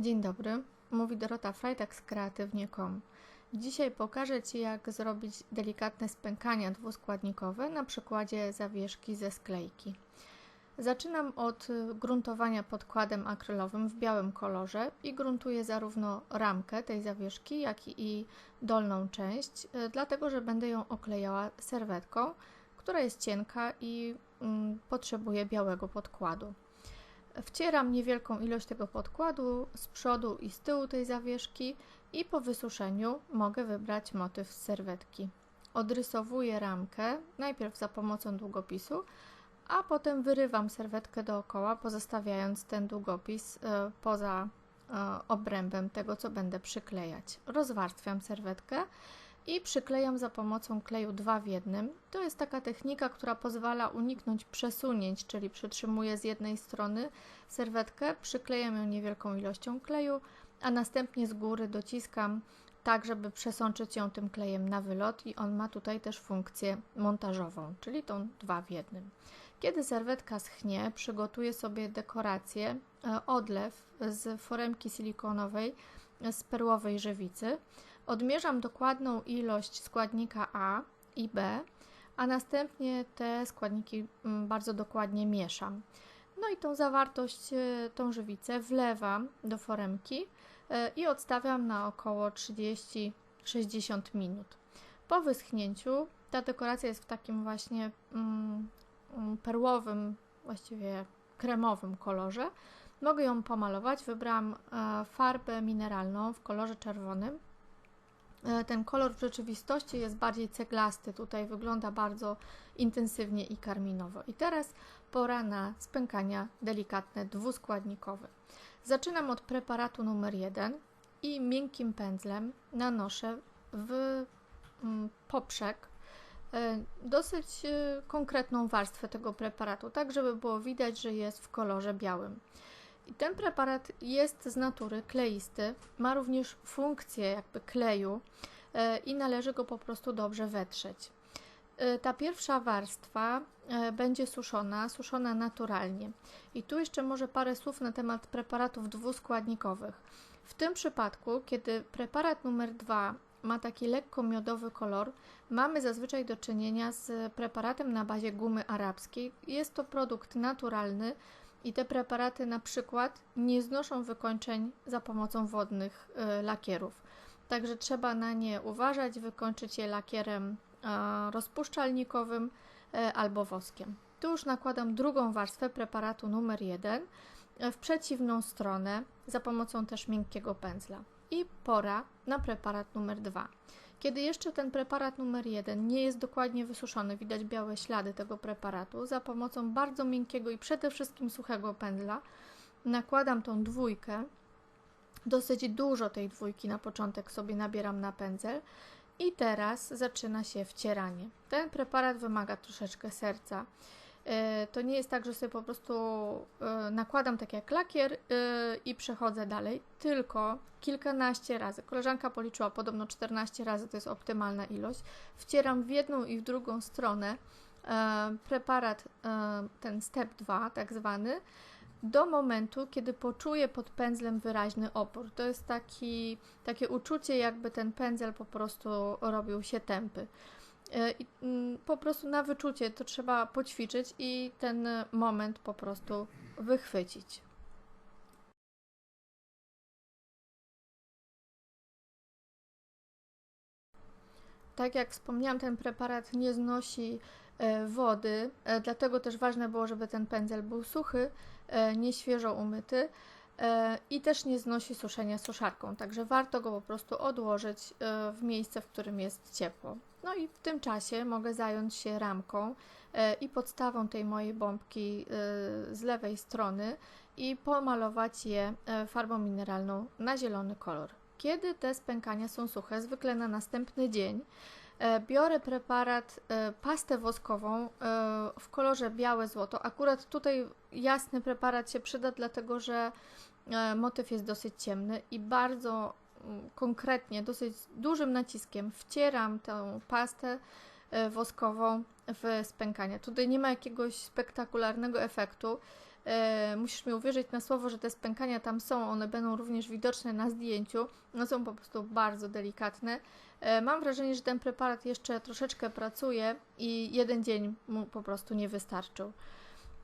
Dzień dobry, mówi Dorota Frajtak z kreatywnie.com. Dzisiaj pokażę Ci, jak zrobić delikatne spękania dwuskładnikowe na przykładzie zawieszki ze sklejki. Zaczynam od gruntowania podkładem akrylowym w białym kolorze i gruntuję zarówno ramkę tej zawieszki, jak i dolną część, y, dlatego że będę ją oklejała serwetką, która jest cienka i mm, potrzebuje białego podkładu. Wcieram niewielką ilość tego podkładu z przodu i z tyłu tej zawieszki i po wysuszeniu mogę wybrać motyw z serwetki. Odrysowuję ramkę najpierw za pomocą długopisu, a potem wyrywam serwetkę dookoła, pozostawiając ten długopis y, poza y, obrębem tego, co będę przyklejać. Rozwarstwiam serwetkę i przyklejam za pomocą kleju 2 w jednym. To jest taka technika, która pozwala uniknąć przesunięć, czyli przytrzymuję z jednej strony serwetkę, przyklejam ją niewielką ilością kleju, a następnie z góry dociskam tak, żeby przesączyć ją tym klejem na wylot i on ma tutaj też funkcję montażową, czyli tą dwa w jednym. Kiedy serwetka schnie, przygotuję sobie dekorację, e, odlew z foremki silikonowej z perłowej żywicy. Odmierzam dokładną ilość składnika A i B, a następnie te składniki mm, bardzo dokładnie mieszam. No i tą zawartość, e, tą żywicę wlewam do foremki e, i odstawiam na około 30-60 minut. Po wyschnięciu ta dekoracja jest w takim właśnie mm, mm, perłowym, właściwie kremowym kolorze. Mogę ją pomalować. Wybrałam e, farbę mineralną w kolorze czerwonym. Ten kolor w rzeczywistości jest bardziej ceglasty. Tutaj wygląda bardzo intensywnie i karminowo. I teraz pora na spękania delikatne dwuskładnikowe. Zaczynam od preparatu numer 1 i miękkim pędzlem nanoszę w mm, poprzek e, dosyć e, konkretną warstwę tego preparatu, tak żeby było widać, że jest w kolorze białym. I ten preparat jest z natury kleisty, ma również funkcję jakby kleju e, i należy go po prostu dobrze wetrzeć. E, ta pierwsza warstwa e, będzie suszona, suszona naturalnie. I tu jeszcze może parę słów na temat preparatów dwuskładnikowych. W tym przypadku, kiedy preparat numer 2 ma taki lekko miodowy kolor, mamy zazwyczaj do czynienia z preparatem na bazie gumy arabskiej. Jest to produkt naturalny i te preparaty na przykład nie znoszą wykończeń za pomocą wodnych y, lakierów. Także trzeba na nie uważać, wykończyć je lakierem rozpuszczalnikowym e, albo woskiem. Tu już nakładam drugą warstwę preparatu numer 1 e, w przeciwną stronę za pomocą też miękkiego pędzla. I pora na preparat numer 2. Kiedy jeszcze ten preparat numer 1 nie jest dokładnie wysuszony, widać białe ślady tego preparatu, za pomocą bardzo miękkiego i przede wszystkim suchego pędzla nakładam tą dwójkę. Dosyć dużo tej dwójki na początek sobie nabieram na pędzel i teraz zaczyna się wcieranie. Ten preparat wymaga troszeczkę serca. E, to nie jest tak, że sobie po prostu e, nakładam tak jak lakier e, i przechodzę dalej, tylko kilkanaście razy. Koleżanka policzyła podobno 14 razy, to jest optymalna ilość. Wcieram w jedną i w drugą stronę preparat, ten step 2, tak zwany, do momentu, kiedy poczuję pod pędzlem wyraźny opór. To jest taki, takie uczucie, jakby ten pędzel po prostu robił się tępy. E, mm, po prostu na wyczucie to trzeba poćwiczyć i ten moment po prostu wychwycić. Tak jak wspomniałam, ten preparat nie znosi e, wody, e, dlatego też ważne było, żeby ten pędzel był suchy, nie świeżo umyty i też nie znosi suszenia suszarką, także warto go po prostu odłożyć w miejsce, w którym jest ciepło. No i w tym czasie mogę zająć się ramką e, i podstawą tej mojej bombki e, z lewej strony i pomalować je e, farbą mineralną na zielony kolor. Kiedy te spękania są suche, zwykle na następny dzień, biorę preparat, pastę woskową w kolorze białe złoto. Akurat tutaj jasny preparat się przyda, dlatego że motyw jest dosyć ciemny i bardzo konkretnie, dosyć dużym naciskiem wcieram tę pastę e, woskową w spękanie. Tutaj nie ma jakiegoś spektakularnego efektu. E, musisz mi uwierzyć na słowo, że te spękania tam są, one będą również widoczne na zdjęciu. No są po prostu bardzo delikatne. E, mam wrażenie, że ten preparat jeszcze troszeczkę pracuje i jeden dzień mu po prostu nie wystarczył.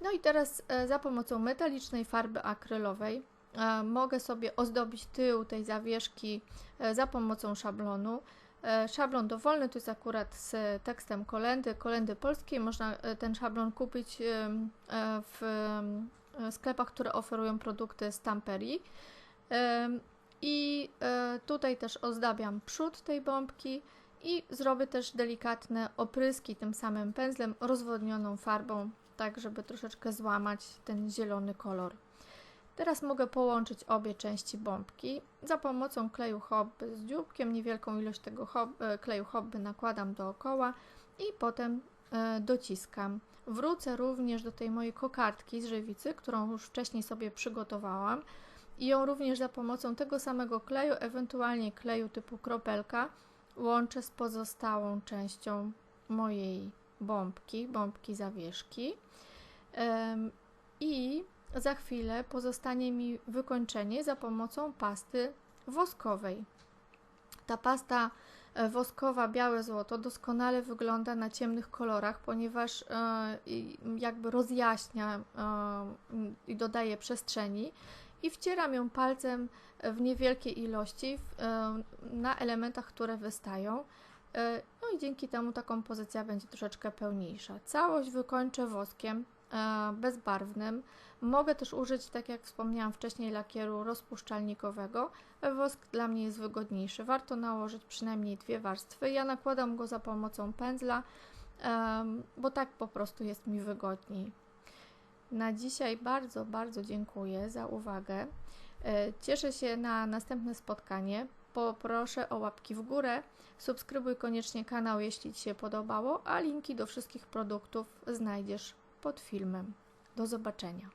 No i teraz e, za pomocą metalicznej farby akrylowej e, mogę sobie ozdobić tył tej zawieszki e, za pomocą szablonu. E, Szablon dowolny to jest akurat z tekstem kolendy, kolendy polskiej. Można e, ten szablon kupić w sklepach, które oferują produkty z Tamperii. I tutaj też ozdabiam przód tej bombki i zrobię też delikatne opryski tym samym pędzlem rozwodnioną farbą, tak żeby troszeczkę złamać ten zielony kolor. Teraz mogę połączyć obie części bombki za pomocą kleju hobby z dzióbkiem. Niewielką ilość tego hob, e, kleju hobby nakładam dookoła i potem e, dociskam. Wrócę również do tej mojej kokardki z żywicy, którą już wcześniej sobie przygotowałam i ją również za pomocą tego samego kleju, ewentualnie kleju typu kropelka, łączę z pozostałą częścią mojej bombki, bombki zawieszki. I za chwilę pozostanie mi wykończenie za pomocą pasty woskowej. Ta pasta e, woskowa białe złoto doskonale wygląda na ciemnych kolorach, ponieważ e, jakby rozjaśnia e, i dodaje przestrzeni i wcieram ją palcem w niewielkiej ilości na elementach, które wystają. No i dzięki temu ta kompozycja będzie troszeczkę pełniejsza. Całość wykończę woskiem bezbarwnym. Mogę też użyć, tak jak wspomniałam wcześniej, lakieru rozpuszczalnikowego. Wosk dla mnie jest wygodniejszy. Warto nałożyć przynajmniej dwie warstwy. Ja nakładam go za pomocą pędzla, bo tak po prostu jest mi wygodniej. Na dzisiaj bardzo, bardzo dziękuję za uwagę. E, Cieszę się na następne spotkanie. Poproszę o łapki w górę. Subskrybuj koniecznie kanał, jeśli Ci się podobało, a linki do wszystkich produktów znajdziesz pod filmem. Do zobaczenia.